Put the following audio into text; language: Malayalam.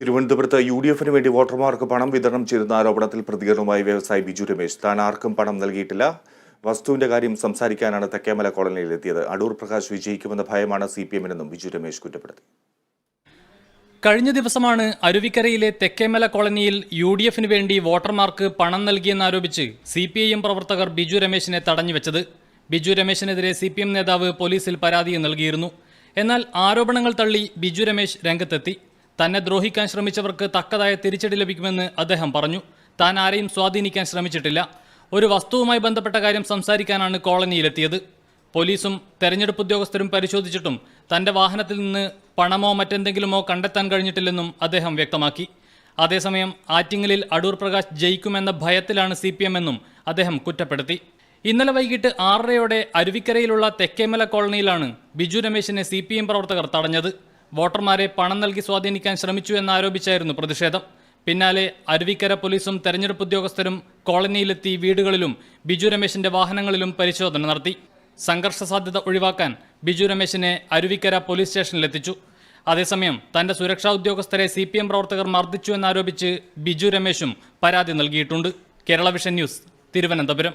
തിരുവനന്തപുരത്ത് യു ഡി എഫിന് വേണ്ടി വോട്ടർമാർക്ക് പണം വിതരണം ചെയ്തെന്ന ആരോപണത്തിൽ പ്രതികരണവുമായി വ്യവസായി ബിജു രമേശ്. താൻ ആർക്കും പണം നൽകിയിട്ടില്ല. വസ്തുവിന്റെ കാര്യം സംസാരിക്കാനാണ് തെക്കേമല കോളനിയിൽ എത്തിയത്. അടൂർ പ്രകാശ് വിജയിക്കുമെന്ന ഭയമാണ് സി പി എമ്മിനെന്നും ബിജു രമേശ് കുറ്റപ്പെടുത്തി. കഴിഞ്ഞ ദിവസമാണ് അരുവിക്കരയിലെ തെക്കേമല കോളനിയിൽ യു ഡി എഫിന് വേണ്ടി വോട്ടർമാർക്ക് പണം നൽകിയെന്നാരോപിച്ച് സി പി ഐ എം പ്രവർത്തകർ ബിജു രമേശിനെ തടഞ്ഞുവെച്ചത് ബിജു രമേശിനെതിരെ സി പി എം നേതാവ് പോലീസിൽ പരാതി നൽകിയിരുന്നു. എന്നാൽ ആരോപണങ്ങൾ തള്ളി ബിജു രമേശ് രംഗത്തെത്തി. തന്നെ ദ്രോഹിക്കാൻ ശ്രമിച്ചവർക്ക് തക്കതായ തിരിച്ചടി ലഭിക്കുമെന്ന് അദ്ദേഹം പറഞ്ഞു. താൻ ആരെയും സ്വാധീനിക്കാൻ ശ്രമിച്ചിട്ടില്ല. ഒരു വസ്തുവുമായി ബന്ധപ്പെട്ട കാര്യം സംസാരിക്കാനാണ് കോളനിയിലെത്തിയത്. പോലീസും തെരഞ്ഞെടുപ്പ് ഉദ്യോഗസ്ഥരും പരിശോധിച്ചിട്ടും തന്റെ വാഹനത്തിൽ നിന്ന് പണമോ മറ്റെന്തെങ്കിലുമോ കണ്ടെത്താൻ കഴിഞ്ഞിട്ടില്ലെന്നും അദ്ദേഹം വ്യക്തമാക്കി. അതേസമയം ആറ്റിങ്ങലിൽ അടൂർ പ്രകാശ് ജയിക്കുമെന്ന ഭയത്തിലാണ് സി പി എം എന്നും അദ്ദേഹം കുറ്റപ്പെടുത്തി. ഇന്നലെ വൈകിട്ട് ആറരയോടെ അരുവിക്കരയിലുള്ള തെക്കേമല കോളനിയിലാണ് ബിജു രമേശിനെ സി പി എം പ്രവർത്തകർ തടഞ്ഞത്. വോട്ടർമാരെ പണം നൽകി സ്വാധീനിക്കാൻ ശ്രമിച്ചു എന്നാരോപിച്ചായിരുന്നു പ്രതിഷേധം. പിന്നാലെ അരുവിക്കര പോലീസും തെരഞ്ഞെടുപ്പ് ഉദ്യോഗസ്ഥരും കോളനിയിലെത്തി വീടുകളിലും ബിജു രമേശിന്റെ വാഹനങ്ങളിലും പരിശോധന നടത്തി. സംഘർഷ സാധ്യത ഒഴിവാക്കാൻ ബിജു രമേശിനെ അരുവിക്കര പോലീസ് സ്റ്റേഷനിലെത്തിച്ചു. അതേസമയം തന്റെ സുരക്ഷാ ഉദ്യോഗസ്ഥരെ സി പി എം പ്രവർത്തകർ മർദ്ദിച്ചു എന്നാരോപിച്ച് ബിജു രമേശും പരാതി നൽകിയിട്ടുണ്ട്. Kerala vision news Thiruvananthapuram.